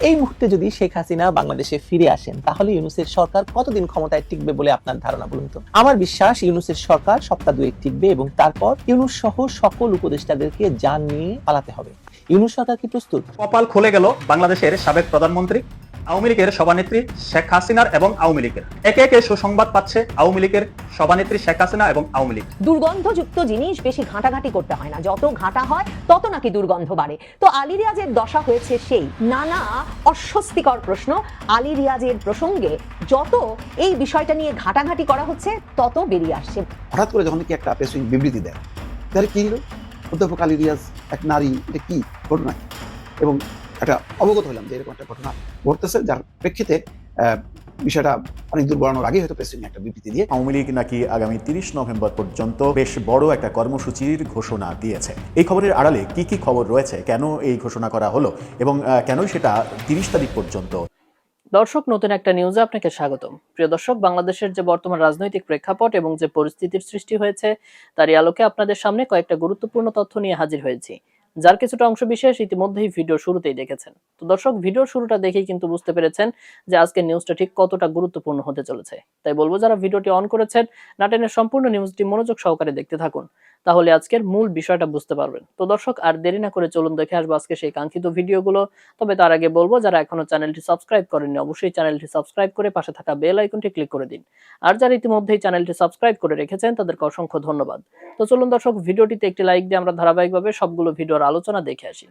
এই মুহূর্তে যদি শেখ হাসিনা বাংলাদেশে ফিরে আসেন, তাহলে ইউনুসের সরকার কতদিন ক্ষমতায় টিকবে বলে আপনার ধারণা বলুন তো? আমার বিশ্বাস, ইউনুসের সরকার সপ্তাহ দুয়েক টিকবে এবং তারপর ইউনুস সহ সকল উপদেষ্টাদেরকে যান নিয়ে পালাতে হবে। ইউনুস সরকার কি প্রস্তুত? কপাল খুলে গেল বাংলাদেশের সাবেক প্রধানমন্ত্রী আওয়ামী লীগের সভানেত্রী শেখ হাসিনার এবং আওয়ামী লীগের। একে একে সুসংবাদ পাচ্ছে আওয়ামী লীগের সভানেত্রী শেখ হাসিনা এবং আওয়ামী লীগ। দুর্গন্ধযুক্ত জিনিস বেশি ঘাঁটাঘাঁটি করতে হয় না। যত ঘাঁটা হয় তত নাকি দুর্গন্ধ বাড়ে। তো আলী রিয়াজের দশা হয়েছে সেই। নানা অস্বস্তিকর প্রশ্ন আলী রিয়াজের প্রসঙ্গে। যত এই বিষয়টা নিয়ে ঘাঁটাঘাঁটি করা হচ্ছে তত বেরিয়ে আসছে। হঠাৎ করে যখন কি একটা প্রেসিং বিবৃতি দেয় তাহলে কি হলো? অধ্যাপক আলী রিয়াজ এক নারী এটা কি ঘটনা? এবং একটা অবগত হলাম যে এরকম একটা ঘটনা ঘটতেছে যার প্রেক্ষিতে বিষয়টা অনেক দূর বাড়ানোর আগেই হয়তো প্রেসিং একটা বিবৃতি দিয়ে। আওয়ামী লীগ নাকি আগামী তিরিশ নভেম্বর পর্যন্ত বেশ বড় একটা কর্মসূচির ঘোষণা দিয়েছে। এই খবরের আড়ালে কি কি খবর রয়েছে? কেন এই ঘোষণা করা হলো? এবং কেন সেটা তিরিশ তারিখ পর্যন্ত? দর্শক নতুন একটা নিউজে আপনাকে স্বাগতম। প্রিয় দর্শক বাংলাদেশের যে বর্তমান রাজনৈতিক প্রেক্ষাপট এবং যে পরিস্থিতির সৃষ্টি হয়েছে তারই আলোকে আপনাদের সামনে কয়েকটা গুরুত্বপূর্ণ তথ্য নিয়ে হাজির হয়েছি। যার কিছুটা অংশ বিশেষ ইতিমধ্যেই ভিডিও শুরুতেই দেখেছেন। তো দর্শক, ভিডিও শুরুটা দেখেই কিন্তু বুঝতে পেরেছেন যে আজকের নিউজটা ঠিক কতটা গুরুত্বপূর্ণ হতে চলেছে। তাই বলব, যারা ভিডিওটি অন করেছেন নাটেনের সম্পূর্ণ নিউজটি মনোযোগ সহকারে দেখতে থাকুন। তাহলে আজকের মূল বিষয়টা বুঝতে পারবেন। তো দর্শক, আর দেরি না করে চলুন দেখে আসব আজকে সেই কাঙ্ক্ষিত ভিডিওগুলো। তবে তার আগে বলব, যারা এখনও চ্যানেলটি সাবস্ক্রাইব করেননি, অবশ্যই চ্যানেলটি সাবস্ক্রাইব করে পাশে থাকা বেল আইকনটি ক্লিক করে দিন। আর যারা ইতিমধ্যেই চ্যানেলটি সাবস্ক্রাইব করে রেখেছেন, তাদেরকে অসংখ্য ধন্যবাদ। তো চলুন দর্শক, ভিডিওটিতে একটি লাইক দিয়ে আমরা ধারাবাহিকভাবে সবগুলো ভিডিওর আলোচনা দেখে আসি।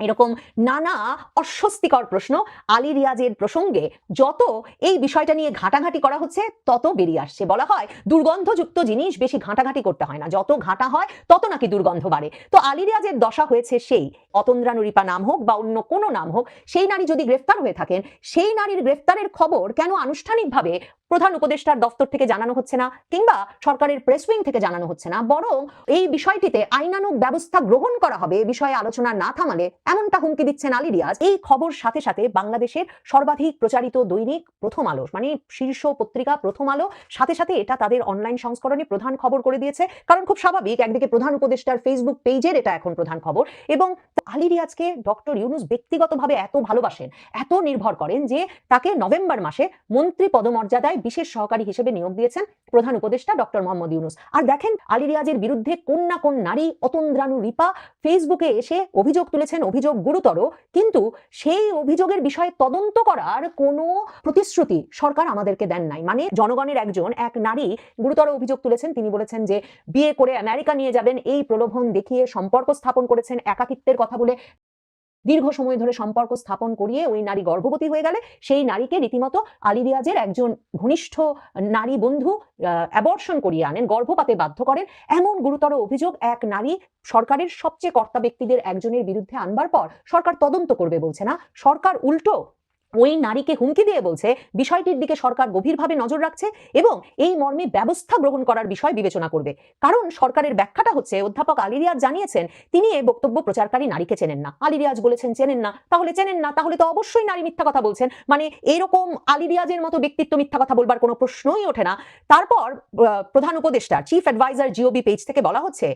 এরকম নানা অস্বস্তিকর প্রশ্ন আলী রিয়াজের প্রসঙ্গে যত এই বিষয়টা নিয়ে ঘাঁটাঘাঁটি করা হচ্ছে, তত বেরিয়ে আসছে। বলা হয় দুর্গন্ধযুক্ত জিনিস বেশি ঘাঁটাঘাঁটি করতে হয় না। যত ঘাঁটা হয়, তত নাকি দুর্গন্ধ বাড়ে। তো আলী রিয়াজের দশা হয়েছে সেই। অতন্দ্রানুরিপা নাম হোক বা অন্য কোনো নাম হোক, সেই নারী যদি গ্রেফতার হয়ে থাকেন, সেই নারীর গ্রেফতারের খবর কেন আনুষ্ঠানিকভাবে প্রধান উপদেষ্টার দফতর থেকে জানানো হচ্ছে না কিংবা সরকারের প্রেস উইং থেকে জানানো হচ্ছে না। বরং এই বিষয়টিতে আইনানুগ ব্যবস্থা গ্রহণ করা হবে বিষয়ে আলোচনা না থামালে এমনটা হুমকি দিচ্ছেন আলী রিয়াজ। এই খবর সাথে সাথে বাংলাদেশের সর্বাধিক প্রচারিত দৈনিক প্রথম আলো মানে শীর্ষ পত্রিকা প্রথম আলো, সাথে সাথে এটা তাদের অনলাইন সংস্করণে প্রধান খবর করে দিয়েছে। কারণ খুব স্বাভাবিক, একদিকে প্রধান উপদেষ্টার ফেসবুক পেজের এটা এখন প্রধান খবর এবং আলী রিয়াজকে ডক্টর ইউনুস ব্যক্তিগতভাবে এত ভালোবাসেন, এত নির্ভর করেন যে তাকে নভেম্বর মাসে মন্ত্রী পদমর্যাদায় বিশেষ সহকারী হিসেবে নিয়োগ দিয়েছেন প্রধান উপদেষ্টা ডক্টর মোহাম্মদ ইউনুস। আর দেখেন আলী রিয়াজের বিরুদ্ধে কোন না কোন নারী অতন্দ্রানু রিপা ফেসবুকে এসে অভিযোগ তুলেছেন, অভিযোগ গুরুতর, কিন্তু সেই অভিযোগের বিষয়ে তদন্ত করার কোনো প্রতিশ্রুতি সরকার আমাদেরকে দেন নাই। মানে জনগণের একজন, এক নারী গুরুতর অভিযোগ তুলেছেন। তিনি বলেছেন যে বিয়ে করে আমেরিকা নিয়ে যাবেন, এই প্রলোভন দেখিয়ে সম্পর্ক স্থাপন করেছেন, একাকিত্বের কথা বলে দীর্ঘ সময় ধরে সম্পর্ক স্থাপন করিয়ে ওই নারী গর্ভবতী হয়ে গেলে, সেই নারীকে রীতিমতো আলী রিয়াজের একজন ঘনিষ্ঠ নারী বন্ধু অ্যাবর্ষণ করিয়ে আনেন, গর্ভপাতে বাধ্য করেন। এমন গুরুতর অভিযোগ এক নারী সরকারের সবচেয়ে কর্তা ব্যক্তিদের একজনের বিরুদ্ধে আনবার পর সরকার তদন্ত করবে বলছে না। সরকার উল্টো ওই নারীকে হুমকি দিয়ে বলছে, বিষয়টির দিকে সরকার গভীরভাবে নজর রাখছে এবং এই মর্মে ব্যবস্থা গ্রহণ করার বিষয় বিবেচনা করবে। কারণ সরকারের ব্যাখ্যাটা হচ্ছে, অধ্যাপক আলী রিয়াজ জানিয়েছেন, তিনি এই বক্তব্য প্রচারকারী নারীকে চেনেন না। আলী রিয়াজ বলেছেন, চেনেন না। তাহলে চেনেন না, তাহলে তো অবশ্যই নারী মিথ্যা কথা বলছেন। মানে এরকম আলী রিয়াজের মতো ব্যক্তিত্ব মিথ্যা কথা বলবার কোনো প্রশ্নই ওঠে না। তারপর প্রধান উপদেষ্টা চিফ অ্যাডভাইজার জিওবি পেজ থেকে বলা হচ্ছে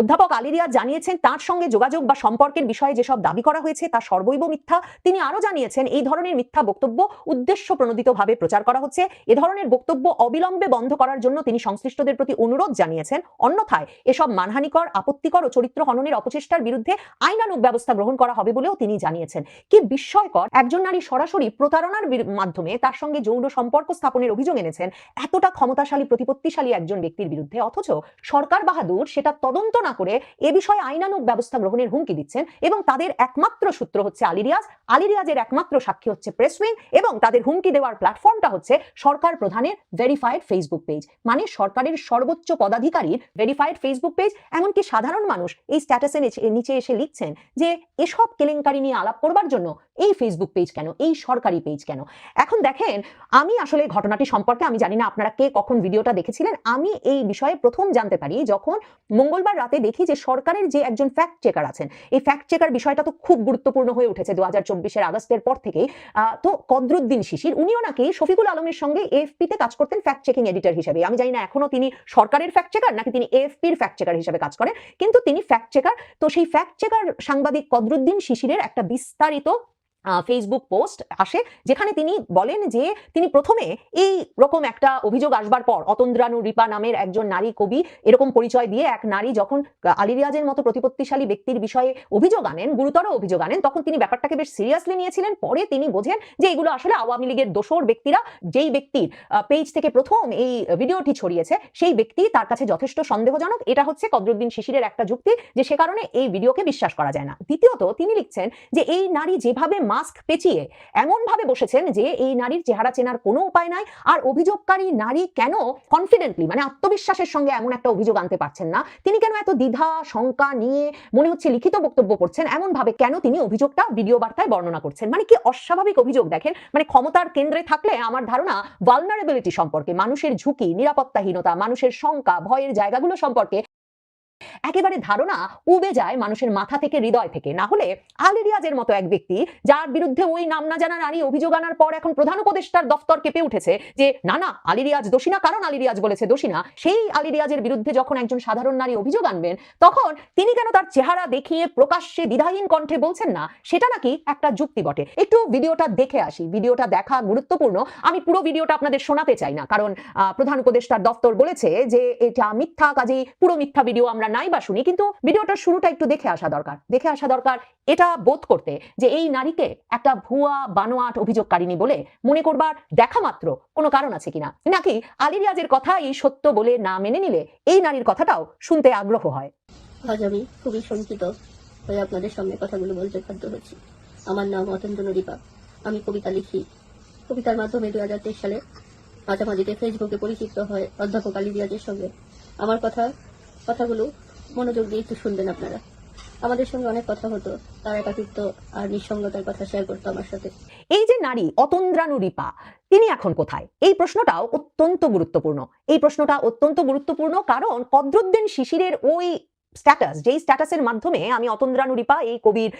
অধ্যাপক আলী রিয়াজ জানিয়েছেন, তার সঙ্গে যোগাযোগ বা সম্পর্কের বিষয়ে যেসব দাবি করা হয়েছে তা সর্বৈব মিথ্যা। তিনি আরও জানিয়েছেন, এই ধরনের মিথ্যা বক্তব্য উদ্দেশ্য প্রণোদিতভাবে প্রচার করা হচ্ছে। এ ধরনের বক্তব্য অবিলম্বে বন্ধ করার জন্য তিনি সংশ্লিষ্টদের প্রতি অনুরোধ জানিয়েছেন। অন্যথায়, এসব মানহানিকর, আপত্তিকর ও চরিত্র হননের অপচেষ্টার বিরুদ্ধে আইনানুগ ব্যবস্থা গ্রহণ করা হবে বলেও তিনি জানিয়েছেন। কি বিস্ময়কর, একজন নারী সরাসরি প্রতারণার মাধ্যমে তার সঙ্গে যৌন সম্পর্ক স্থাপনের অভিযোগ এনেছেন। এতটা ক্ষমতাশালী, প্রতিপত্তিশালী একজন ব্যক্তির বিরুদ্ধে, অথচ সরকার বাহাদুর, সেটা তদন্ত না করে এ বিষয়ে আইনানুগ ব্যবস্থা গ্রহণের হুমকি দিচ্ছেন এবং তাদের একমাত্র সূত্র হচ্ছে আলী রিয়াজ আলী রিয়াজের একমাত্র সাক্ষী হচ্ছে প্রেস উইং এবং তাদের হুমকি দেওয়ার প্ল্যাটফর্মটা হচ্ছে সরকার প্রধানের ভেরিফাইড ফেসবুক পেজ মানে সরকারের সর্বোচ্চ পদাধিকারীর ভেরিফাইড ফেসবুক পেজ এমনকি সাধারণ মানুষ এই স্ট্যাটাসে নিচে এসে লিখছেন যে এসব কেলেঙ্কারি নিয়ে আলাপ করবার জন্য এই ফেসবুক পেজ কেন? এই সরকারি পেজ কেন? এখন দেখেন, আমি আসলে ঘটনাটি সম্পর্কে আমি জানি না আপনারা কে কখন ভিডিওটা দেখেছিলেন। আমি এই বিষয়ে প্রথম জানতে পারি যখন মঙ্গলবার রাতে দেখি যে সরকারের যে একজন ফ্যাক্ট চেকার আছেন, এই ফ্যাক্ট চেকার বিষয়টা তো খুব গুরুত্বপূর্ণ হয়ে উঠেছে দু হাজার চব্বিশের আগস্টের পর থেকেই। তো কদরুদ্দিন শিশির, উনিও নাকি শফিকুল আলমের সঙ্গে এএফপি তে কাজ করতেন ফ্যাক্ট চেকিং এডিটর হিসেবে। আমি জানি না এখনও তিনি সরকারের ফ্যাক্ট চেকার নাকি তিনি এএফপির ফ্যাক্ট চেকার হিসেবে কাজ করেন, কিন্তু তিনি ফ্যাক্ট চেকার তো সেই ফ্যাক্ট চেকার সাংবাদিক কদরুদ্দিন শিশিরের একটা বিস্তারিত ফেসবুক পোস্ট আসে যেখানে তিনি বলেন যে তিনি প্রথমে এই রকম একটা অভিযোগ আসবার পর অতন্দ্রানু রিপা নামের একজন নারী কবি এরকম পরিচয় দিয়ে এক নারী যখন আলী রিয়াজের মতো প্রতিপত্তিশালী ব্যক্তির বিষয়ে অভিযোগ আনেন, গুরুতর অভিযোগ আনেন, তখন তিনি ব্যাপারটাকে বেশ সিরিয়াসলি নিয়েছিলেন। পরে তিনি বোঝেন যে এগুলো আসলে আওয়ামী লীগের দোসর ব্যক্তিরা, যেই ব্যক্তির পেজ থেকে প্রথম এই ভিডিওটি ছড়িয়েছে, সেই ব্যক্তি তার কাছে যথেষ্ট সন্দেহজনক। এটা হচ্ছে কদরুদ্দিন শিশিরের একটা যুক্তি যে সে কারণে এই ভিডিওকে বিশ্বাস করা যায় না। দ্বিতীয়ত তিনি লিখছেন যে এই নারী যেভাবে মাস্ক পেঁচিয়ে এমন ভাবে বসেছেন যে এই নারীর চেহারা চেনার কোনো উপায় নাই, আর অভিযোগকারী নারী কেন কনফিডেন্টলি মানে আত্মবিশ্বাসের সঙ্গে এমন একটা অভিযোগ আনতে পারছেন না? তিনি কেন এত দ্বিধা, শঙ্কা নিয়ে মনে হচ্ছে লিখিত বক্তব্য করছেন এমন ভাবে কেন তিনি অভিযোগটা ভিডিও বার্তায় বর্ণনা করছেন? মানে কি অস্বাভাবিক অভিযোগ দেখেন? মানে ক্ষমতার কেন্দ্রে থাকলে আমার ধারণা ভালনারেবিলিটি সম্পর্কে, মানুষের ঝুঁকি, নিরাপত্তাহীনতা, মানুষের শঙ্কা, ভয়ের জায়গাগুলো সম্পর্কে একেবারে ধারণা উবে যায় মানুষের মাথা থেকে, হৃদয় থেকে। না হলে আলী রিয়াজের মতো এক ব্যক্তি, যার বিরুদ্ধে ওই নাম না জানা নারী অভিযোগ আনার পর এখন প্রধান উপদেষ্টার দফতর কেঁপে উঠেছে যে, না না, আলী রিয়াজ দোষী না, কারণ আলী রিয়াজ বলেছে দোষী না। সেই আলী রিয়াজের বিরুদ্ধে যখন একজন সাধারণ নারী অভিযোগ আনবেন, তখন তিনি কেন তার চেহারা দেখিয়ে প্রকাশ্যে দ্বিধাহীন কণ্ঠে বলছেন না, সেটা নাকি একটা যুক্তি বটে। একটু ভিডিওটা দেখে আসি। ভিডিওটা দেখা গুরুত্বপূর্ণ। আমি পুরো ভিডিওটা আপনাদের শোনাতে চাই না, কারণ প্রধান উপদেষ্টার দফতর বলেছে যে, এটা মিথ্যা, কাজেই পুরো মিথ্যা ভিডিও আমরা নাই বা শুনি, কিন্তু ভিডিওটার শুরুটা একটু দেখে আসা দরকার। দেখে আসা দরকার এটা বোধ করতে যে এই নারীকে একটা ভুয়া, বানোয়াট অভিযোগকারিনী বলে মনে করবার দেখা মাত্র কোনো কারণ আছে কিনা। নাকি আলী রিয়াজের কথা এই সত্য বলে না মেনে নিলে এই নারীর কথাটাও শুনতে আগ্রহ হয়? আজ আমি খুবই শঙ্কিত হয়ে আপনাদের সামনে কথাগুলো বলতে বাধ্য হচ্ছি আমার নাম অতন্দ্র নদীপা। আমি কবিতা লিখি। কবিতার মাধ্যমে দু হাজার তেইশ সালে মাঝামাঝিতে ফেসবুকে পরিচিত হয় অধ্যাপক আলী রিয়াজের সঙ্গে। আমার কথা, কথাগুলো মনোযোগ দিয়ে একটু শুনবেন আপনারা। আমাদের সঙ্গে অনেক কথা হতো, তার একাকিত্ব আর নিঃসঙ্গতার কথা শেয়ার করতো আমার সাথে। এই যে নারী, অতন্দ্রানু রিপা, তিনি এখন কোথায়? এই প্রশ্নটাও অত্যন্ত গুরুত্বপূর্ণ। এই প্রশ্নটা অত্যন্ত গুরুত্বপূর্ণ কারণ কদরুদ্দিন শিশিরের ওই স্ট্যাটাস যেই স্ট্যাটাসের মাধ্যমে আমি অতন্দ্রানু রিপা এই কবির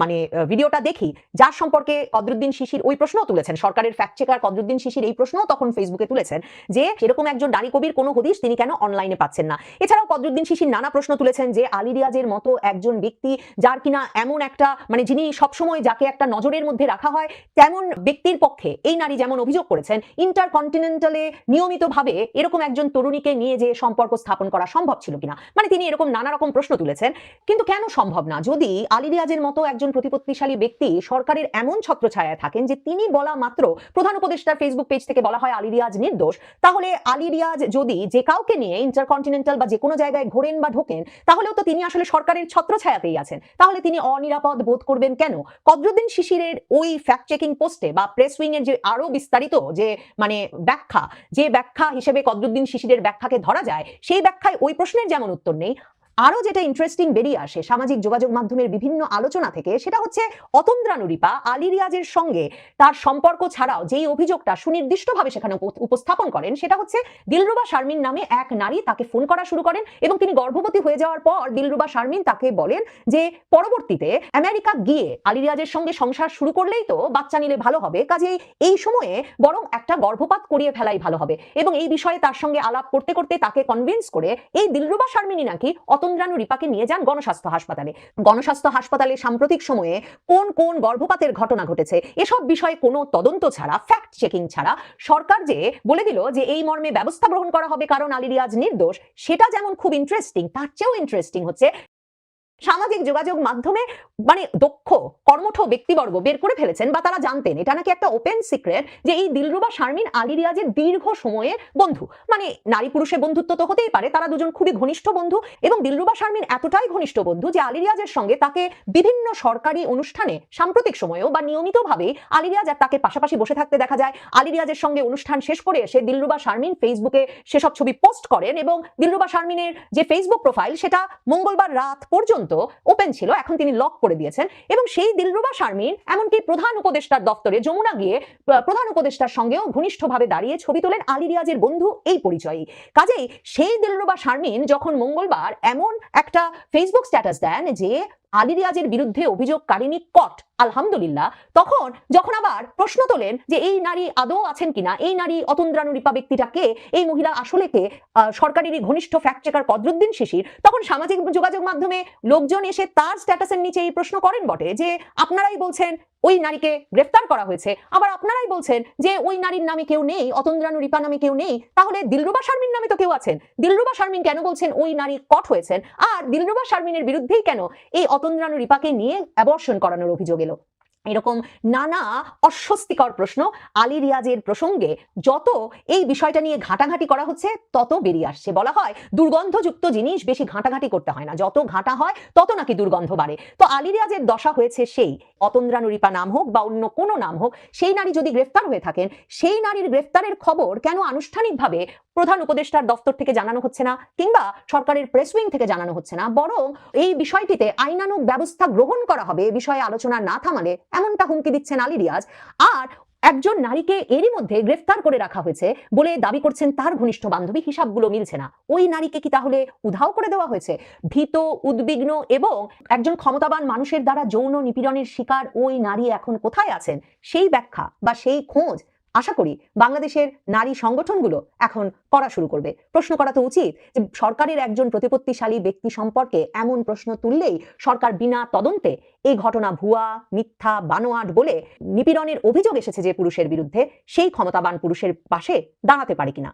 মানে ভিডিওটা দেখি, যার সম্পর্কে কদরুদ্দিন শিশির ওই প্রশ্ন তুলেছেন। সরকারের ফ্যাক্ট চেকার কদরুদ্দিন শিশির এই প্রশ্ন তখন ফেসবুকে তুলেছেন যে, সেরকম একজন নারী কবির কোনো হদিশ তিনি কেন অনলাইনে পাচ্ছেন না। এছাড়াও কদরুদ্দিন শিশির নানা প্রশ্ন তুলেছেন যে, আলী রিয়াজের মতো একজন ব্যক্তি যার কিনা এমন একটা মানে যিনি সবসময় যাকে একটা নজরের মধ্যে রাখা হয়, তেমন ব্যক্তির পক্ষে এই নারী যেমন অভিযোগ করেছেন ইন্টারকন্টিনেন্টালে নিয়মিতভাবে এরকম একজন তরুণীকে নিয়ে যে সম্পর্ক স্থাপন করা সম্ভব ছিল কিনা। মানে তিনি এরকম নানা রকম প্রশ্ন তুলেছেন। কিন্তু কেন সম্ভব না? যদি আলী রিয়াজের মতো একজন প্রতিপত্তিশালী ব্যক্তি সরকারের এমন ছত্রছায়ায় থাকেন যে তিনি বলা মাত্র প্রধান উপদেষ্টার ফেসবুক পেজ থেকে বলা হয় আলী রিয়াজ নির্দোষ, তাহলে আলী রিয়াজ যদি যে কাউকে নিয়ে ইন্টারকন্টিনেন্টাল বা যে কোনো জায়গায় ঘোরেন বা ঢোকেন, তাহলেও তো তিনি আসলে সরকারের ছত্রছায়াতেই আছেন। তাহলে তিনি অনিরাপদ বোধ করবেন কেন? কদরুদ্দিন শিশিরের ওই ফ্যাক্ট চেকিং পোস্টে বা প্রেস উইং এর যে আরও বিস্তারিত যে মানে ব্যাখ্যা, যে ব্যাখ্যা হিসেবে কদরুদ্দিন শিশিরের ব্যাখ্যাকে ধরা যায়, সেই ব্যাখ্যায় ওই প্রশ্নের যেমন উত্তর নেই আরও যেটা ইন্টারেস্টিং বেরিয়ে আসে সামাজিক যোগাযোগ মাধ্যমের বিভিন্ন আলোচনা থেকে, সেটা হচ্ছে অতন্দ্রানুরিপা আলী রিয়াজের সঙ্গে তার সম্পর্ক ছাড়াও যেই অভিযোগটা সুনির্দিষ্টভাবে সেখানে উপস্থাপন করেন, সেটা হচ্ছে দিলরুবা শারমিন নামে এক নারী তাকে ফোন করা শুরু করেন এবং তিনি গর্ভবতী হয়ে যাওয়ার পর দিলরুবা শারমিন তাকে বলেন যে পরবর্তীতে আমেরিকা গিয়ে আলী রিয়াজের সঙ্গে সংসার শুরু করলেই তো বাচ্চা নিলে ভালো হবে, কাজেই এই সময়ে বরং একটা গর্ভপাত করিয়ে ফেলাই ভালো হবে এবং এই বিষয়ে তার সঙ্গে আলাপ করতে করতে তাকে কনভিন্স করে এই দিলরুবা শারমিনী নাকি অতন্দ্রানু রিপাকে নিয়ে যান গণস্বাস্থ্য হাসপাতালে। গণস্বাস্থ্য হাসপাতালে সাম্প্রতিক সময়ে কোন কোন গর্ভপাতের ঘটনা ঘটেছে, এসব বিষয়ে কোনো তদন্ত ছাড়া ফ্যাক্ট চেকিং ছাড়া সরকার যে বলে দিল যে এই মর্মে ব্যবস্থা গ্রহণ করা হবে কারণ আলী রিয়াজ নির্দোষ, সেটা যেমন খুব ইন্টারেস্টিং তার চেয়েও ইন্টারেস্টিং হচ্ছে সামাজিক যোগাযোগ মাধ্যমে মানে দক্ষ, কর্মঠ ব্যক্তিবর্গ বের করে ফেলেছেন বা তারা জানতেন। এটা নাকি একটা ওপেন সিক্রেট যে এই দিলরুবা শারমিন আলী রিয়াজের দীর্ঘ সময়ের বন্ধু। মানে নারী পুরুষের বন্ধুত্ব তো হতেই পারে, তারা দুজন খুবই ঘনিষ্ঠ বন্ধু এবং দিলরুবা শারমিন এতটাই ঘনিষ্ঠ বন্ধু যে আলী রিয়াজের সঙ্গে তাকে বিভিন্ন সরকারি অনুষ্ঠানে সাম্প্রতিক সময়েও বা নিয়মিতভাবে আলী রিয়াজ আর তাকে পাশাপাশি বসে থাকতে দেখা যায়। আলী রিয়াজের সঙ্গে অনুষ্ঠান শেষ করে এসে দিলরুবা শারমিন ফেসবুকে সেসব ছবি পোস্ট করেন এবং দিলরুবা শারমিনের যে ফেসবুক প্রোফাইল সেটা মঙ্গলবার রাত পর্যন্ত ওপেন ছিল, এখন তিনি লক করে দিয়েছেন এবং সেই দিলরুবা শারমিন এমনকি প্রধান উপদেষ্টার দপ্তরে যমুনা গিয়ে প্রধান উপদেষ্টার সঙ্গেও ঘনিষ্ঠভাবে দাঁড়িয়ে ছবি তোলেন আলী রিয়াজের বন্ধু এই পরিচয়ই। কাজেই সেই দিলরুবা শারমিন যখন মঙ্গলবার এমন একটা ফেসবুক স্ট্যাটাস দেন যে আলী রিয়াজের বিরুদ্ধে অভিযোগকারিনী কট, আলহামদুলিল্লাহ। তখন যখন আবার প্রশ্ন তোলেন যে এই নারী আদৌ আছেন কিনা, এই নারী অতন্দ্রানু রিপা ব্যক্তিটা কে, এই মহিলা আসলে কে সরকারেরই ঘনিষ্ঠ ফ্যাক্ট চেকার কদরুদ্দিন শিশির, তখন সামাজিক যোগাযোগ মাধ্যমে লোকজন এসে তার স্ট্যাটাসের নিচে এই প্রশ্ন করেন বটে যে, আপনারাই বলছেন ওই নারীকে গ্রেফতার করা হয়েছে। আবার আপনারাই বলছেন যে ওই নারীর নামে কেউ নেই অতন্দ্রানু রিপা নামে কেউ নেই, তাহলে দিলরুবা শারমিন নামে তো কেউ আছেন। দিলরুবা শারমিন কেন বলছেন ওই নারী কট হয়েছেন? আর দিলরুবা শারমিনের বিরুদ্ধেই কেন এই অতন্দ্রানু রিপাকে নিয়ে অ্যাবর্শন করানোর অভিযোগ এলো? এরকম নানা অস্বস্তিকর প্রশ্ন আলী রিয়াজের প্রসঙ্গে যত এই বিষয়টা নিয়ে ঘাটাঘাটি করা হচ্ছে, তত বেরিয়ে আসছে। বলা হয় দুর্গন্ধযুক্ত জিনিস বেশি ঘাটাঘাটি করতে হয় না। যত ঘাটা হয়, তত নাকি দুর্গন্ধ বাড়ে। তো আলী রিয়াজের দশা হয়েছে সেই। অতন্দ্রানু রিপা নাম হোক বা অন্য কোনো নাম হোক, সেই নারী যদি গ্রেফতার হয়ে থাকেন, সেই নারীর গ্রেফতারের খবর কেন আনুষ্ঠানিকভাবে প্রধান উপদেষ্টার দফতর থেকে জানানো হচ্ছে না, কিংবা সরকারের প্রেস উইং থেকে জানানো হচ্ছে না, বরং এই বিষয়টিতে আইনানুগ ব্যবস্থা গ্রহণ করা হবে বিষয়ে আলোচনা না থামালে এমনটা হুমকি দিচ্ছেন আলী রিয়াজ। আর একজন নারীকে এরই মধ্যে গ্রেফতার করে রাখা হয়েছে বলে দাবি করছেন তার ঘনিষ্ঠ বান্ধবী, হিসাবগুলো মিলছে না। ওই নারীকে কি তাহলে উধাও করে দেওয়া হয়েছে? ভীত, উদ্বিগ্ন এবং একজন ক্ষমতাবান মানুষের দ্বারা যৌন নিপীড়নের শিকার ওই নারী এখন কোথায় আছেন? সেই ব্যাখ্যা বা সেই খোঁজ আশা করি বাংলাদেশের নারী সংগঠনগুলো এখন করা শুরু করবে। প্রশ্ন করা তো উচিত যে সরকারের একজন প্রতিপত্তিশালী ব্যক্তি সম্পর্কে এমন প্রশ্ন তুললেই সরকার বিনা তদন্তে এই ঘটনা ভুয়া, মিথ্যা, বানোয়াট বলে নিপীড়নের অভিযোগ এসেছে যে পুরুষের বিরুদ্ধে, সেই ক্ষমতাবান পুরুষের পাশে দাঁড়াতে পারে কিনা।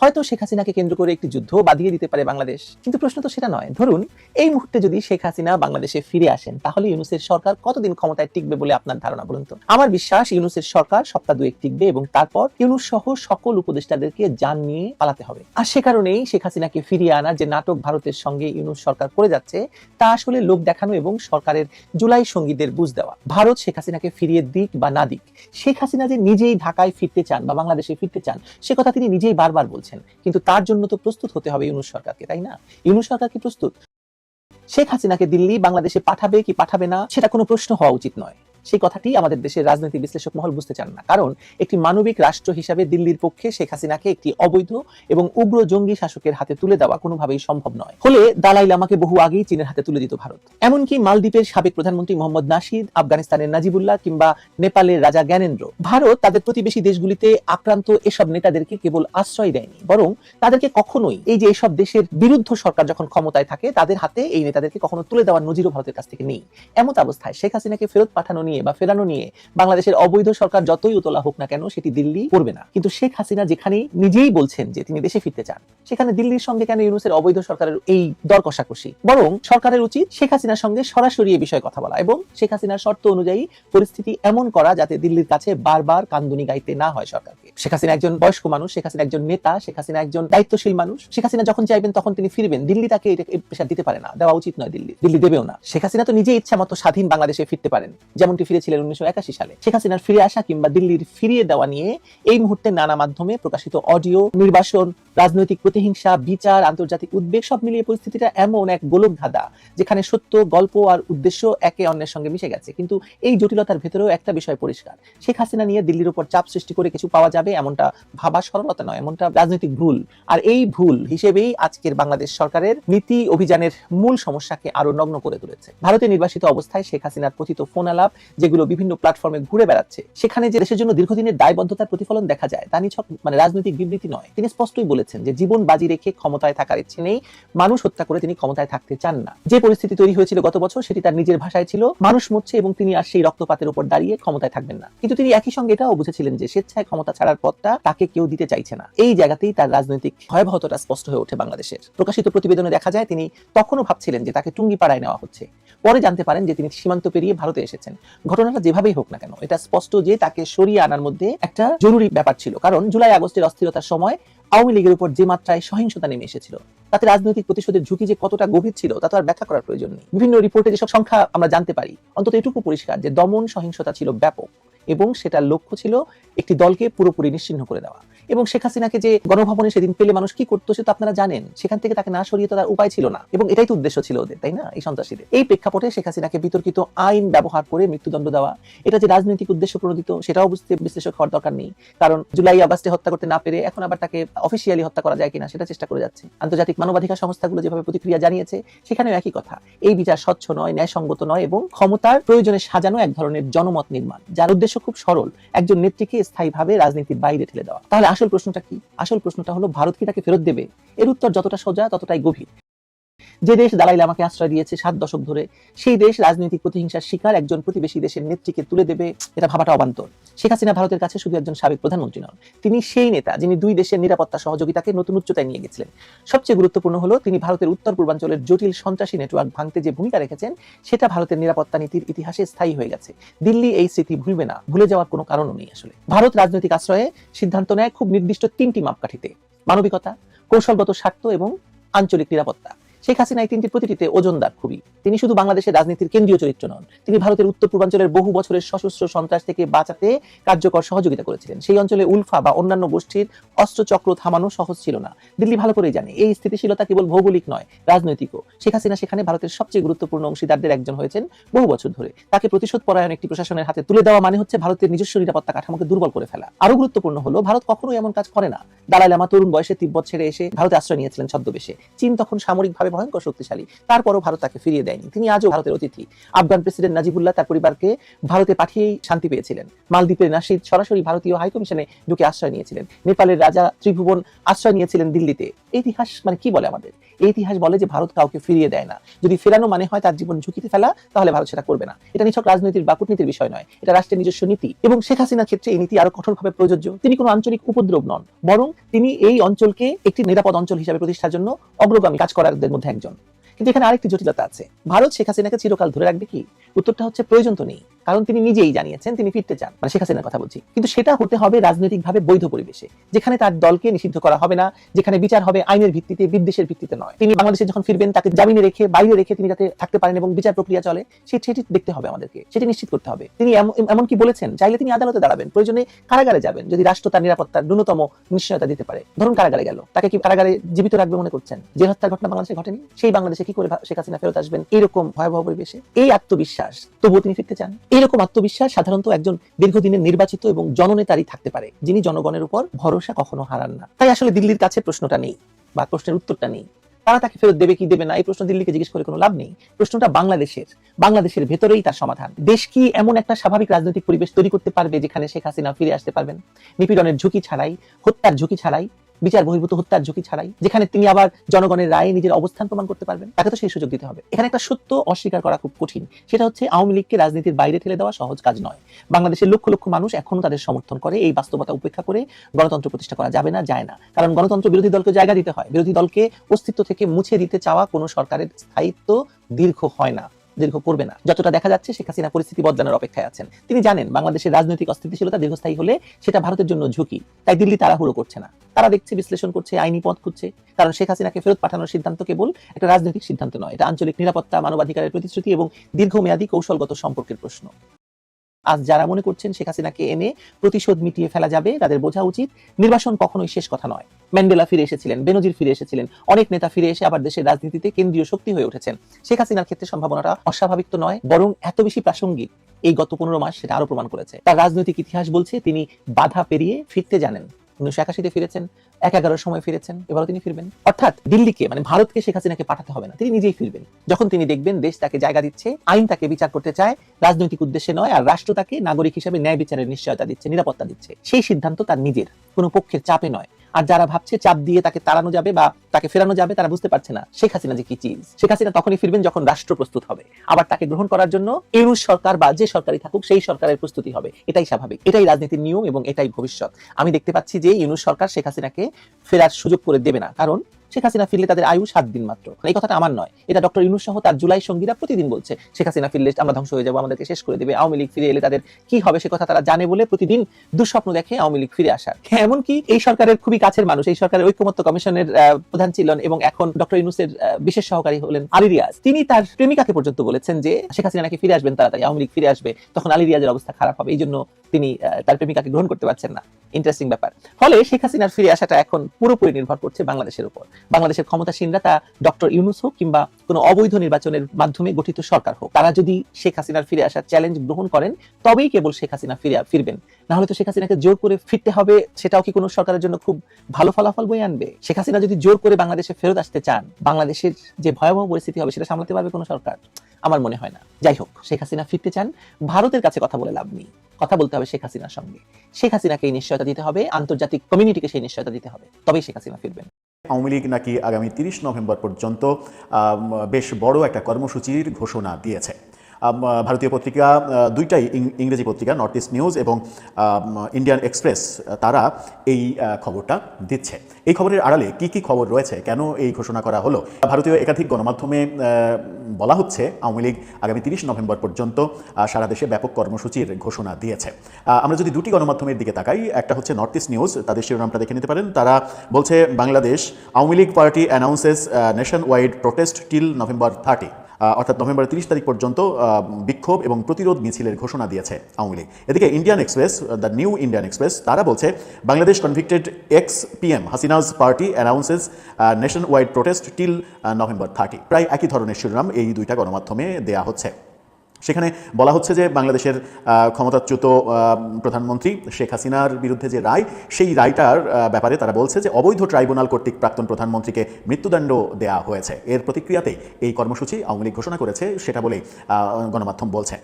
হয়তো শেখ হাসিনাকে কেন্দ্র করে একটি যুদ্ধ বাঁধিয়ে দিতে পারে বাংলাদেশ। কিন্তু প্রশ্ন তো সেটা নয়। ধরুন, এই মুহূর্তে যদি শেখ হাসিনা বাংলাদেশে ফিরে আসেন, তাহলে ইউনুসের সরকার কতদিন ক্ষমতায় টিকবে বলে আপনার ধারণা বলুন তো? আমার বিশ্বাস, ইউনুসের সরকার সপ্তাহ দুয়েক টিকবে এবং তারপর ইউনুস সহ সকল উপদেষ্টাদেরকে যান নিয়ে পালাতে হবে। আর সে কারণেই শেখ হাসিনাকে ফিরিয়ে আনার যে নাটক ভারতের সঙ্গে ইউনুস সরকার করে যাচ্ছে, তা আসলে লোক দেখানো এবং সরকারের জুলাই সঙ্গীদের বুঝ দেওয়া। ভারত শেখ হাসিনাকে ফিরিয়ে দিক বা না দিক, শেখ হাসিনা যে নিজেই ঢাকায় ফিরতে চান বা বাংলাদেশে ফিরতে চান, সে কথা তিনি নিজেই বারবার বলছেন। কিন্তু তার জন্য তো প্রস্তুত হতে হবে ইউনুস সরকারকে, তাই না? ইউনুস সরকার কি প্রস্তুত? শেখ হাসিনাকে দিল্লি বাংলাদেশে পাঠাবে কি পাঠাবে না, সেটা কোনো প্রশ্ন হওয়া উচিত নয়। সেই কথাটি আমাদের দেশের রাজনৈতিক বিশ্লেষক মহল বুঝতে চান না। কারণ একটি মানবিক রাষ্ট্র হিসাবে দিল্লির পক্ষে শেখ হাসিনাকে একটি অবৈধ এবং উগ্র জঙ্গি শাসকের হাতে তুলে দেওয়া কোনোভাবেই সম্ভব নয়। ফলে দালাই লামাকে বহু আগেই চীনের হাতে তুলে দিত ভারত। এমনকি মালদ্বীপের সাবেক প্রধানমন্ত্রী মোহাম্মদ নাশিদ আফগানিস্তানের নাজিবুল্লাহ কিংবা নেপালের রাজা জ্ঞানেন্দ্র, ভারত তাদের প্রতিবেশী দেশগুলিতে আক্রান্ত এসব নেতাদেরকে কেবল আশ্রয় দেয়নি, বরং তাদেরকে কখনোই এই যে এসব দেশের বিরুদ্ধ সরকার যখন ক্ষমতায় থাকে, তাদের হাতে এই নেতাদেরকে কখনো তুলে দেওয়ার নজিরও ভারতের কাছ থেকে নেই। এমত অবস্থায় শেখ হাসিনাকে ফেরত পাঠানো নিয়ে বা ফেরানো নিয়ে বাংলাদেশের অবৈধ সরকার যতই উতলা হোক না কেন, সেটি দিল্লি করবে না। কিন্তু শেখ হাসিনা যেখানে নিজেই বলছেন যে তিনি দেশে ফিরতে চান, সেখানে দিল্লির সঙ্গে কেন ইউনুসের অবৈধ সরকারের এই দর কষাকষি? বরং সরকারের উচিত শেখ হাসিনার সঙ্গে সরাসরি এই বিষয়ে কথা বলা এবং শেখ হাসিনার শর্ত অনুযায়ী পরিস্থিতি এমন করা যাতে দিল্লির কাছে বারবার কান্দুনি গাইতে না হয় সরকারকে। শেখ হাসিনা একজন বয়স্ক মানুষ, শেখ হাসিনা একজন নেতা, শেখ হাসিনা একজন দায়িত্বশীল মানুষ। শেখ হাসিনা যখন চাইবেন তখন তিনি ফিরবেন। দিল্লি তাকে প্রেশার দিতে পারে না, দেওয়া উচিত নয় দিল্লি। দিল্লি দেবেও না। শেখ হাসিনা তো নিজে ইচ্ছা মতো স্বাধীন বাংলাদেশে ফিরতে পারেন। যেমনটি ফিরেছিলেন উনিশশো একাশি সালে। শেখ হাসিনার ফিরে আসা কিংবা দিল্লির ফিরিয়ে দেওয়া নিয়ে এই মুহূর্তে নানা মাধ্যমে প্রকাশিত অডিও, নির্বাসন, রাজনৈতিক প্রতিহিংসা, বিচার, আন্তর্জাতিক উদ্বেগ, সব মিলিয়ে পরিস্থিতিটা এমন এক গোলক ধাঁধা যেখানে সত্য, গল্প আর উদ্দেশ্য একে অন্যের সঙ্গে মিশে গেছে। কিন্তু এই জটিলতার ভেতরেও একটা বিষয় পরিষ্কার। শেখ হাসিনা নিয়ে দিল্লির উপর চাপ সৃষ্টি করে কিছু পাওয়া যাবে এমনটা ভাবা সরলতা নয়, এমনটা রাজনৈতিক ভুল। আর এই ভুল হিসেবেই আজকের বাংলাদেশ সরকারের নীতি অভিযানের মূল সমস্যাকে আরও নগ্ন করে তুলেছে। ভারতে নির্বাসিত অবস্থায় শেখ হাসিনার কথিত ফোন আলাপ যেগুলো বিভিন্ন প্ল্যাটফর্মে ঘুরে বেড়াচ্ছে, সেখানে যে দেশের জন্য দীর্ঘদিনের দায়বদ্ধতার প্রতিফলন দেখা যায়, তা নিছক মানে রাজনৈতিক বিবৃতি নয়। তিনি স্পষ্টই বলেছেন যে জীবন বাজি রেখে ক্ষমতায় থাকার ইচ্ছে নেই, মানুষ হত্যা করে তিনি ক্ষমতায় থাকতে চান না। যে পরিস্থিতি তৈরি হয়েছিল গত বছর, সেটি তার নিজের ভাষায় ছিল, মানুষ মরছে এবং তিনি আর সেই রক্তপাতের উপর দাঁড়িয়ে ক্ষমতায় থাকবেন না। কিন্তু তিনি একই সঙ্গে এটাও বুঝেছিলেন যে স্বেচ্ছায় ক্ষমতা ছাড়ার পথটা তাকে কেউ দিতে চাইছে না। এই জায়গাতেই তার রাজনৈতিক ভয়াবহতাটা স্পষ্ট হয়ে ওঠে বাংলাদেশের। প্রকাশিত প্রতিবেদনে দেখা যায়, তিনি তখনও ভাবছিলেন যে তাকে টুঙ্গি পাড়ায় নেওয়া হচ্ছে। পরে জানতে পারেন যে তিনি সীমান্ত পেরিয়ে ভারতে এসেছেন। ঘটনাটা যেভাবেই হোক না কেন, এটা স্পষ্ট যে তাকে সরিয়ে আনার মধ্যে একটা জরুরি ব্যাপার ছিল। কারণ জুলাই আগস্টের অস্থিরতার সময় আওয়ামী লীগের উপর যে মাত্রায় সহিংসতা নেমে এসেছিল, তাতে রাজনৈতিক প্রতিশোধের ঝুঁকি যে কতটা গভীর ছিল, তা তো আর ব্যাখ্যা করার প্রয়োজন নেই। বিভিন্ন রিপোর্টে যেসব সংখ্যা আমরা জানতে পারি, অন্তত এটুকু পরিষ্কার যে দমন সহিংসতা ছিল ব্যাপক। এবং সেটার লক্ষ্য ছিল একটি দলকে পুরোপুরি নিশ্চিহ্ন করে দেওয়া। এবং শেখ হাসিনাকে যে গণভবনে সেদিন পেলে মানুষ কি করতো সে তো আপনারা জানেন। সেখান থেকে তাকে না সরিয়ে তার উপায় ছিল না। এবং এটাই তো উদ্দেশ্য ছিল ওদের, তাই না? এই সন্ত্রাসীদের। এই প্রেক্ষাপটে শেখ হাসিনাকে বিতর্কিত আইন ব্যবহার করে মৃত্যুদণ্ড দেওয়া, এটা যে রাজনৈতিক উদ্দেশ্য প্রণোদিত সেটাও বুঝতে বিশ্লেষক হওয়ার দরকার নেই। কারণ জুলাই আগস্টে হত্যা করতে না পেরে এখন আবার তাকে অফিসিয়ালি হত্যা করা যায় কিনা সেটা চেষ্টা করে যাচ্ছে। আন্তর্জাতিক মানবাধিকার সংস্থাগুলো যেভাবে প্রতিক্রিয়া জানিয়েছে, সেখানেও একই কথা। এই বিচার স্বচ্ছ নয়, ন্যায়সঙ্গত নয় এবং ক্ষমতার প্রয়োজনে সাজানো এক ধরনের জনমত নির্মাণ, যার উদ্দেশ্য খুব সরল। একজন নেত্রীকে স্থায়ীভাবে রাজনীতির বাইরে ঠেলে দেওয়া। তাহলে আসল প্রশ্নটা কি? আসল প্রশ্নটা হলো, ভারত কি তাকে ফেরত দেবে? এর উত্তর যতটা সোজা ততটাই গভীর। যে দেশ দালাই লামাকে আশ্রয় দিয়েছে সাত দশক ধরে, সেই দেশ রাজনৈতিক প্রতিহিংসার শিকার একজন প্রতিবেশী দেশের নেত্রীকে তুলে দেবে, এটা ভাবাটা অবান্তর। শেখ হাসিনা ভারতের কাছে শুধু একজন সাবেক প্রধানমন্ত্রী নন, তিনি সেই নেতা যিনি দুই দেশের নিরাপত্তা সহযোগিতাকে নতুন উচ্চতায় নিয়ে গেছিলেন। সবচেয়ে গুরুত্বপূর্ণ হলো, তিনি ভারতের উত্তর পূর্বাঞ্চলের জটিল সন্ত্রাসী নেটওয়ার্ক ভাঙতে যে ভূমিকা রেখেছেন, সেটা ভারতের নিরাপত্তা নীতির ইতিহাসে স্থায়ী হয়ে গেছে। দিল্লি এই স্মৃতি ভুলবে না, ভুলে যাওয়ার কোনো কারণও নেই আসলে। ভারত রাজনৈতিক আশ্রয়ে সিদ্ধান্ত নেয় খুব নির্দিষ্ট তিনটি মাপকাঠিতে, মানবিকতা, কৌশলগত স্বার্থ এবং আঞ্চলিক নিরাপত্তা। শেখ হাসিনা এই তিনটি প্রতিটিতে ওজনদার খুবই। তিনি শুধু বাংলাদেশের রাজনীতির কেন্দ্রীয় চরিত্র নন, তিনি ভারতের উত্তর পূর্বাঞ্চলের বহু বছরের সশস্ত্র সন্ত্রাস থেকে বাঁচাতে কার্যকর সহযোগিতা করেছিলেন। সেই অঞ্চলে উলফা বা অন্যান্য গোষ্ঠীর অস্ত্রচক্র থামানো সহজ ছিল না। দিল্লি ভালো করেই জানে, এই স্থিতিশীলতা কেবল ভৌগোলিক নয় রাজনৈতিকও শেখ হাসিনা সেখানে ভারতের সবচেয়ে গুরুত্বপূর্ণ অংশীদারদের একজন হয়েছেন বহু বছর ধরে। তাকে প্রতিশোধ পরায়ণ একটি প্রশাসনের হাতে তুলে দেওয়া মানে হচ্ছে ভারতের নিজস্ব নিরাপত্তা কাঠামোকে দুর্বল করে ফেলা। আরও গুরুত্বপূর্ণ হলো, ভারত কখনোই এমন কাজ করে না। দালাই লামা তরুণ বয়সে তিব্বত ছেড়ে এসে ভারতে আশ্রয় নিয়েছিলেন ছদ্মবেশে। চীন তখন সামরিকভাবে ভয়ঙ্কর শক্তিশালী। তারপরও ভারত তাকে ফিরিয়ে দেয়নি। তিনি আজও ভারতের অতিথি। আফগান প্রেসিডেন্ট নাজিবুল্লাহ তার পরিবারকে ভারতে পাঠিয়েই শান্তি পেয়েছিলেন। মালদ্বীপের নাসিদ সরাসরি ভারতীয় হাইকমিশনে ঢুকে আশ্রয় নিয়েছিলেন। নেপালের রাজা ত্রিভুবন আশ্রয় নিয়েছিলেন দিল্লিতে। ইতিহাস মানে কি বলে আমাদের? এই ইতিহাস বলে যে ভারত কাউকে ফিরিয়ে দেয় না। যদি ফেরানো মানে হয় তার জীবন ঝুঁকিতে ফেলা, তাহলে ভারত সেটা করবে না। এটা নিছক রাজনীতির বা কূটনীতির বিষয় নয়। এটা রাষ্ট্রের নিজস্ব নীতি। এবং শেখ হাসিনার ক্ষেত্রে এই নীতি আরও কঠোরভাবে প্রযোজ্য। তিনি কোনো আঞ্চলিক উপদ্রব নন। বরং তিনি এই অঞ্চলকে একটি নিরাপদ অঞ্চল হিসাবে প্রতিষ্ঠার জন্য অগ্রগামী কাজ করারদের মধ্যে একজন। কিন্তু এখানে আরেকটি জটিলতা আছে। ভারত শেখ হাসিনাকে চিরকাল ধরে রাখবে কি? উত্তরটা হচ্ছে প্রয়োজন তো নেই। কারণ তিনি নিজেই জানিয়েছেন, তিনি ফিরতে চান। মানে শেখ হাসিনার কথা বলছি। কিন্তু সেটা হতে হবে রাজনৈতিকভাবে বৈধ পরিবেশে, যেখানে তার দলকে নিষিদ্ধ করা হবে না, যেখানে বিচার হবে আইনের ভিত্তিতে, বিদ্বেষের ভিত্তিতে নয়। তিনি বাংলাদেশে যখন ফিরবেন, তাকে জামিনে রেখে, বাইরে রেখে তিনি যাতে থাকতে পারেন এবং বিচার প্রক্রিয়া চলে সেটি দেখতে হবে আমাদেরকে, সেটি নিশ্চিত করতে হবে। তিনি এম- এমনকি বলেছেন, চাইলে তিনি আদালতে দাঁড়াবেন। প্রয়োজনে কারাগারে যাবেন, যদি রাষ্ট্র তার নিরাপত্তার ন্যূনতম নিশ্চয়তা দিতে পারে। ধরুন কারাগারে গেল, তাকে কি কারাগারে জীবিত রাখবে মনে করছেন? যে হত্যার ঘটনা বাংলাদেশে ঘটেনি, সেই বাংলাদেশে কি করে শেখ হাসিনা ফেরত আসবেন এইরকম ভয়াবহ পরিবেশে? এই আত্মবিশ্বাস, তবুও তিনি ফিরতে চান? এইরকম আত্মবিশ্বাস সাধারণত একজন দীর্ঘদিনের নির্বাচিত এবং জননেতারই থাকতে পারে, যিনি জনগণের উপর ভরসা কখনো হারান না। তাই আসলে দিল্লির কাছে প্রশ্নটা নেই বা প্রশ্নের উত্তরটা নেই। তারা তাকে ফেরত দেবে কি দেবে না, এই প্রশ্ন দিল্লিকে জিজ্ঞেস করে কোনো লাভ নেই। প্রশ্নটা বাংলাদেশের বাংলাদেশের ভেতরেই তার সমাধান। দেশ কি এমন একটা স্বাভাবিক রাজনৈতিক পরিবেশ তৈরি করতে পারবে যেখানে শেখ হাসিনা ফিরে আসতে পারবেন? নিপীড়নের ঝুঁকি ছাড়াই, হত্যার ঝুঁকি ছাড়াই বিচার বহির্ভূত হত্যার ঝুঁকি ছাড়াই, যেখানে তিনি আবার জনগণের রায়ে নিজের অবস্থান প্রমাণ করতে পারবেন, তাকে তো সেই সুযোগ দিতে হবে। এখানে একটা সত্য অস্বীকার করা খুব কঠিন। সেটা হচ্ছে আওয়ামী লীগকে রাজনীতির বাইরে ঠেলে দেওয়া সহজ কাজ নয়। বাংলাদেশের লক্ষ লক্ষ মানুষ এখনও তাদের সমর্থন করে, এই বাস্তবতা উপেক্ষা করে গণতন্ত্র প্রতিষ্ঠা করা যাবে না, যায় না। কারণ গণতন্ত্র বিরোধী দলকে জায়গা দিতে হয়। বিরোধী দলকে অস্তিত্ব থেকে মুছে দিতে চাওয়া কোনো সরকারের স্থায়িত্ব দীর্ঘ হয় না। দীর্ঘ করবে না। যতটা দেখা যাচ্ছে, শেখ হাসিনা পরিস্থিতি বদলানোর অপেক্ষায় আছেন। তিনি জানেন, বাংলাদেশের রাজনৈতিক অস্থিতিশীলতা দীর্ঘস্থায়ী হলে সেটা ভারতের জন্য ঝুঁকি। তাই দিল্লি তাড়াহুড়ো করছে না। তারা দেখছে, বিশ্লেষণ করছে, আইনি পথ খুঁজছে। কারণ শেখ হাসিনাকে ফেরত পাঠানোর সিদ্ধান্ত কেবল একটা রাজনৈতিক সিদ্ধান্ত নয়। এটা আঞ্চলিক নিরাপত্তা, মানবাধিকারের প্রতিশ্রুতি এবং দীর্ঘমেয়াদী কৌশলগত সম্পর্কের প্রশ্ন। আজ যারা মনে করছেন শেখ হাসিনাকে এনে প্রতিশোধ মিটিয়ে ফেলা যাবে, তাদের বোঝা উচিত নির্বাচন কখনোই শেষ কথা নয়। ম্যান্ডেলা ফিরে এসেছিলেন, বেনজির ফিরে এসেছিলেন, অনেক নেতা ফিরে এসে আবার দেশের রাজনীতিতে কেন্দ্রীয় শক্তি হয়ে উঠেছেন। শেখ হাসিনার ক্ষেত্রে সম্ভাবনাটা অস্বাভাবিক তো নয়, বরং এত বেশি প্রাসঙ্গিক এই গত পনেরো মাস সেটা আরও প্রমাণ করেছে। তার রাজনৈতিক ইতিহাস বলছে তিনি বাধা পেরিয়ে ফিরতে জানেন। উনিশশো ফিরেছেন, এক এগারোর সময় ফিরেছেন, এবারও তিনি ফিরবেন। অর্থাৎ দিল্লিকে মানে ভারতকে শেখ হাসিনাকে পাঠাতে হবে না, তিনি নিজেই ফিরবেন। যখন তিনি দেখবেন দেশ তাকে জায়গা দিচ্ছে, আইন তাকে বিচার করতে চায়, রাজনৈতিক উদ্দেশ্যে নয়, আর রাষ্ট্র তাকে নাগরিক হিসেবে ন্যায় বিচারের নিশ্চয়তা দিচ্ছে, নিরাপত্তা দিচ্ছে। সেই সিদ্ধান্ত তার নিজের, কোনো পক্ষের চাপে নয়। আর যারা ভাবছে চাপ দিয়ে তাকে তাড়ানো যাবে বা তাকে ফেরানো যাবে, তারা বুঝতে পারছে না শেখ হাসিনা যে কি চিজ। শেখ হাসিনা তখনই ফিরবেন যখন রাষ্ট্র প্রস্তুত হবে। আবার তাকে গ্রহণ করার জন্য ইউনুস সরকার বা যে সরকারই থাকুক, সেই সরকারের প্রস্তুতি হবে। এটাই স্বাভাবিক। এটাই রাজনীতির নিয়ম এবং এটাই ভবিষ্যৎ। আমি দেখতে পাচ্ছি যে ইউনুস সরকার শেখ হাসিনাকে ফেরার সুযোগ করে দেবে না। কারণ শেখ হাসিনা ফিরলে তাদের আয়ু সাত দিন মাত্র। এই কথাটা আমার নয়। এটা ডক্টর ইউনুস সহ তার জুলাই সঙ্গীরা প্রতিদিন বলছে শেখ হাসিনা ফিরলে আমরা ধ্বংস হয়ে যাব আমাদেরকে শেষ করে দেবে আওয়ামী লীগ ফিরে এলে তাদের কি হবে সে কথা তারা জানে বলে প্রতিদিন দুঃস্বপ্ন দেখে আওয়ামী লীগ ফিরে আসার। হ্যাঁ, এমনকি এই সরকারের খুবই কাছের মানুষ এই সরকারের ঐক্যমত্য কমিশনের প্রধান ছিলেন এবং এখন ডক্টর ইউনুসের বিশেষ সহকারী হলেন আলী রিয়াজ। তিনি তার প্রেমিকাকে পর্যন্ত বলেছেন যে শেখ হাসিনা নাকি ফিরে আসবেন তাড়াতাড়ি আওয়ামী লীগ ফিরে আসবে তখন আলী রিয়াজের অবস্থা খারাপ হবে এই জন্য তিনি তার প্রেমিকাকে গ্রহণ করতে পারছেন না। ইন্টারেস্টিং ব্যাপার। ফলে শেখ হাসিনার ফিরে আসাটা এখন পুরোপুরি নির্ভর করছে বাংলাদেশের উপর। বাংলাদেশের ক্ষমতাসীনরা তা ডক্টর ইউনুস হোক কিংবা কোনো অবৈধ নির্বাচনের মাধ্যমে গঠিত সরকার হোক, তারা যদি শেখ হাসিনার ফিরে আসার চ্যালেঞ্জ গ্রহণ করেন, তবেই কেবল শেখ হাসিনা ফিরে ফিরবেন। না হলে তো শেখ হাসিনাকে জোর করে ফিরতে হবে, সেটাও কি কোনো সরকারের জন্য খুব ভালো ফলাফল বয়ে আনবে? শেখ হাসিনা যদি জোর করে বাংলাদেশে ফেরত আসতে চান, বাংলাদেশের যে ভয়াবহ পরিস্থিতি হবে সেটা সামলাতে পারবে কোনো সরকার? আমার মনে হয় না। যাই হোক, শেখ হাসিনা ফিরতে চান, ভারতের কাছে কথা বলে লাভ নেই। কথা বলতে হবে শেখ হাসিনার সঙ্গে। শেখ হাসিনাকে এই নিশ্চয়তা দিতে হবে, আন্তর্জাতিক কমিউনিটিকে সেই নিশ্চয়তা দিতে হবে। তবেই শেখ হাসিনা ফিরবেন। আওয়ামী লীগ নাকি আগামী তিরিশ নভেম্বর পর্যন্ত বেশ বড় একটা কর্মসূচির ঘোষণা দিয়েছে। ভারতীয় পত্রিকা দুইটাই ইংরেজি পত্রিকা নর্থ ইস্ট নিউজ এবং ইন্ডিয়ান এক্সপ্রেস তারা এই খবরটা দিচ্ছে। এই খবরের আড়ালে কি কি খবর রয়েছে? কেন এই ঘোষণা করা হলো? ভারতীয় একাধিক গণমাধ্যমে বলা হচ্ছে আওয়ামী লীগ আগামী তিরিশ নভেম্বর পর্যন্ত সারা দেশে ব্যাপক কর্মসূচির ঘোষণা দিয়েছে। আমরা যদি দুটি গণমাধ্যমের দিকে তাকাই, একটা হচ্ছে নর্থ ইস্ট নিউজ তাদের শিরোনামটা দেখে নিতে পারেন। তারা বলছে, Bangladesh, Awami League party announces nationwide protest till November thirty অর্থাৎ নভেম্বরের তিরিশ তারিখ পর্যন্ত বিক্ষোভ এবং প্রতিরোধ মিছিলের ঘোষণা দিয়েছে আওয়ামী লীগ। এদিকে Indian Express the New Indian Express, তারা বলছে, Bangladesh convicted ex PM Hasina's party announces nationwide protest till November thirty প্রায় একই ধরনের শিরোনাম এই দুইটা গণমাধ্যমে দেয়া হচ্ছে। সেখানে বলা হচ্ছে যে বাংলাদেশের ক্ষমতাচ্যুত প্রধানমন্ত্রী শেখ হাসিনার বিরুদ্ধে যে রায়, সেই রায়টার ব্যাপারে তারা বলছে যে অবৈধ ট্রাইব্যুনাল কর্তৃক প্রাক্তন প্রধানমন্ত্রীকে মৃত্যুদণ্ড দেওয়া হয়েছে। এর প্রতিক্রিয়াতেই এই কর্মসূচি আওয়ামী লীগ ঘোষণা করেছে, সেটা বলেই গণমাধ্যম বলছে।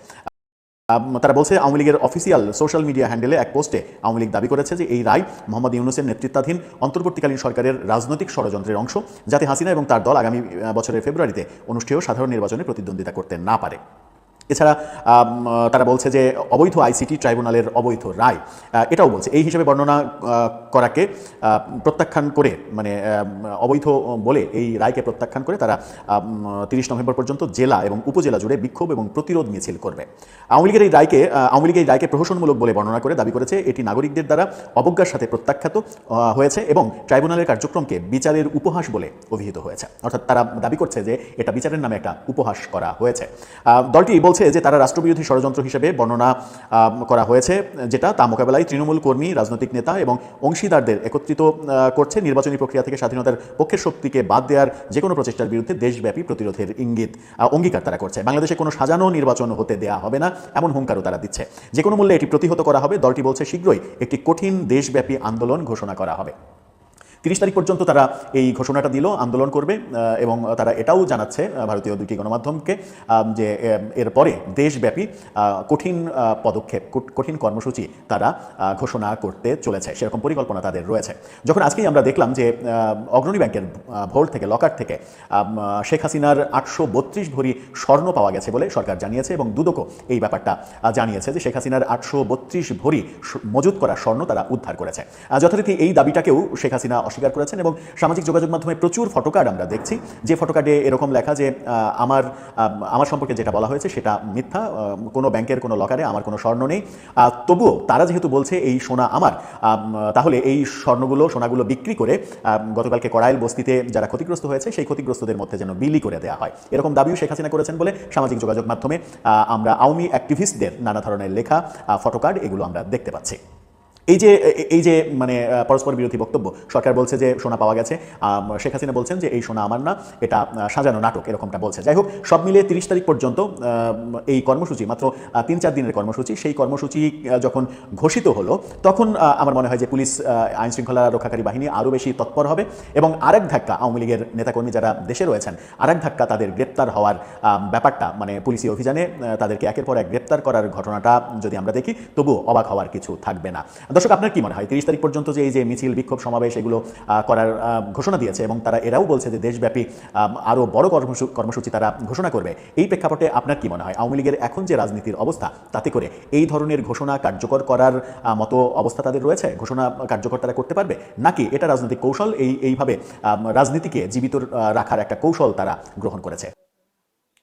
তারা বলছে আওয়ামী লীগের অফিসিয়াল সোশ্যাল মিডিয়া হ্যান্ডেলে এক পোস্টে আওয়ামী লীগ দাবি করেছে যে এই রায় মোহাম্মদ ইউনুসের নেতৃত্বাধীন অন্তর্বর্তীকালীন সরকারের রাজনৈতিক ষড়যন্ত্রের অংশ, যাতে হাসিনা এবং তার দল আগামী বছরের ফেব্রুয়ারিতে অনুষ্ঠেয় সাধারণ নির্বাচনে প্রতিদ্বন্দ্বিতা করতে না পারে। এছাড়া তারা বলছে যে অবৈধ আইসিটি ট্রাইব্যুনালের অবৈধ রায় এটাও বলছে। এই হিসেবে বর্ণনা করাকে প্রত্যাখ্যান করে মানে অবৈধ বলে এই রায়কে প্রত্যাখ্যান করে তারা তিরিশ নভেম্বর পর্যন্ত জেলা এবং উপজেলা জুড়ে বিক্ষোভ এবং প্রতিরোধ মিছিল করবে। আওয়ামী লীগের এই রায়কে আওয়ামী লীগ এই রায়কে প্রহসনমূলক বলে বর্ণনা করে দাবি করেছে, এটি নাগরিকদের দ্বারা অবজ্ঞার সাথে প্রত্যাখ্যাত হয়েছে এবং ট্রাইব্যুনালের কার্যক্রমকে বিচারের উপহাস বলে অভিহিত হয়েছে। অর্থাৎ তারা দাবি করছে যে এটা বিচারের নামে একটা উপহাস করা হয়েছে। দলটি বলছে যে তারা রাষ্ট্রবিরোধী ষড়যন্ত্র হিসেবে বর্ণনা করা হয়েছে, যেটা তা মোকাবেলায় তৃণমূল কর্মী, রাজনৈতিক নেতা এবং অংশীদারদের একত্রিত করছে। নির্বাচনী প্রক্রিয়া থেকে স্বাধীনতার পক্ষের শক্তিকে বাদ দেওয়ার যে কোনো প্রচেষ্টার বিরুদ্ধে দেশব্যাপী প্রতিরোধের ইঙ্গিত অঙ্গীকার তারা করছে। বাংলাদেশে কোনো সাজানো নির্বাচন হতে দেয়া হবে না, এমন হুঙ্কারও তারা দিচ্ছে। যে কোনো মূল্যে এটি প্রতিহত করা হবে। দলটি বলছে শীঘ্রই একটি কঠিন দেশব্যাপী আন্দোলন ঘোষণা করা হবে। তিরিশ তারিখ পর্যন্ত তারা এই ঘোষণাটা দিল, আন্দোলন করবে এবং তারা এটাও জানাচ্ছে ভারতীয় দুটি গণমাধ্যমকে যে এরপরে দেশব্যাপী কঠিন পদক্ষেপ কঠিন কর্মসূচি তারা ঘোষণা করতে চলেছে। সেরকম পরিকল্পনা তাদের রয়েছে। যখন আজকেই আমরা দেখলাম যে অগ্রণী ব্যাংকের ভোল্ট থেকে, লকার থেকে শেখ হাসিনার আটশো বত্রিশ ভরি স্বর্ণ পাওয়া গেছে বলে সরকার জানিয়েছে এবং দুদকও এই ব্যাপারটা জানিয়েছে যে শেখ হাসিনার আটশো বত্রিশ ভরি মজুত করা স্বর্ণ তারা উদ্ধার করেছে। যথারীতি এই দাবিটাকেও শেখ হাসিনা অস্বীকার করেছেন এবং সামাজিক যোগাযোগ মাধ্যমে প্রচুর ফটোকার্ড আমরা দেখছি। যে ফটোকার্ডে এরকম লেখা যে আমার আমার সম্পর্কে যেটা বলা হয়েছে সেটা মিথ্যা কোনো ব্যাংকের কোনো লকারে আমার কোনো স্বর্ণ নেই। তবুও তারা যেহেতু বলছে এই সোনা আমার তাহলে এই স্বর্ণগুলো, সোনাগুলো বিক্রি করে গতকালকে কড়াইল বস্তিতে যারা ক্ষতিগ্রস্ত হয়েছে সেই ক্ষতিগ্রস্তদের মধ্যে যেন বিলি করে দেওয়া হয়। এরকম দাবিও শেখ হাসিনা করেছেন বলে সামাজিক যোগাযোগ মাধ্যমে আমরা আওয়ামী অ্যাক্টিভিস্টদের নানা ধরনের লেখা ফটোকার্ড এগুলো আমরা দেখতে পাচ্ছি। এই যে এই যে মানে পরস্পর বিরোধী বক্তব্য, সরকার বলছে যে সোনা পাওয়া গেছে শেখ হাসিনা বলছেন যে এই সোনা আমার না, এটা সাজানো নাটক, এরকমটা বলছে। যাই হোক, সব মিলিয়ে তিরিশ তারিখ পর্যন্ত এই কর্মসূচি, মাত্র তিন চার দিনের কর্মসূচি, সেই কর্মসূচি যখন ঘোষিত হলো, তখন আমার মনে হয় যে পুলিশ আইন শৃঙ্খলা রক্ষাকারী বাহিনী আরও বেশি তৎপর হবে এবং আরেক ধাক্কা, আওয়ামী লীগের নেতাকর্মী যারা দেশে রয়েছেন, আরেক ধাক্কা তাদের গ্রেপ্তার হওয়ার ব্যাপারটা মানে পুলিশি অভিযানে তাদেরকে একের পর এক গ্রেপ্তার করার ঘটনাটা যদি আমরা দেখি, তবুও অবাক হওয়ার কিছু থাকবে না। দর্শক, আপনার কি মনে হয়? তিরিশ তারিখ পর্যন্ত যে এই যে মিছিল, বিক্ষোভ, সমাবেশ এগুলো করার ঘোষণা দিয়েছে এবং তারা, এরাও বলছে যে দেশব্যাপী আরও বড় কর্মসূ- কর্মসূচি তারা ঘোষণা করবে। এই প্রেক্ষাপটে আপনার কি মনে হয়? আওয়ামী লীগের এখন যে রাজনীতির অবস্থা, তাতে করে এই ধরনের ঘোষণা কার্যকর করার মতো অবস্থা তাদের রয়েছে? ঘোষণা কার্যকর তারা করতে পারবে? নাকি এটা রাজনৈতিক কৌশল এই, এইভাবে রাজনীতিকে জীবিত রাখার একটা কৌশল তারা গ্রহণ করেছে?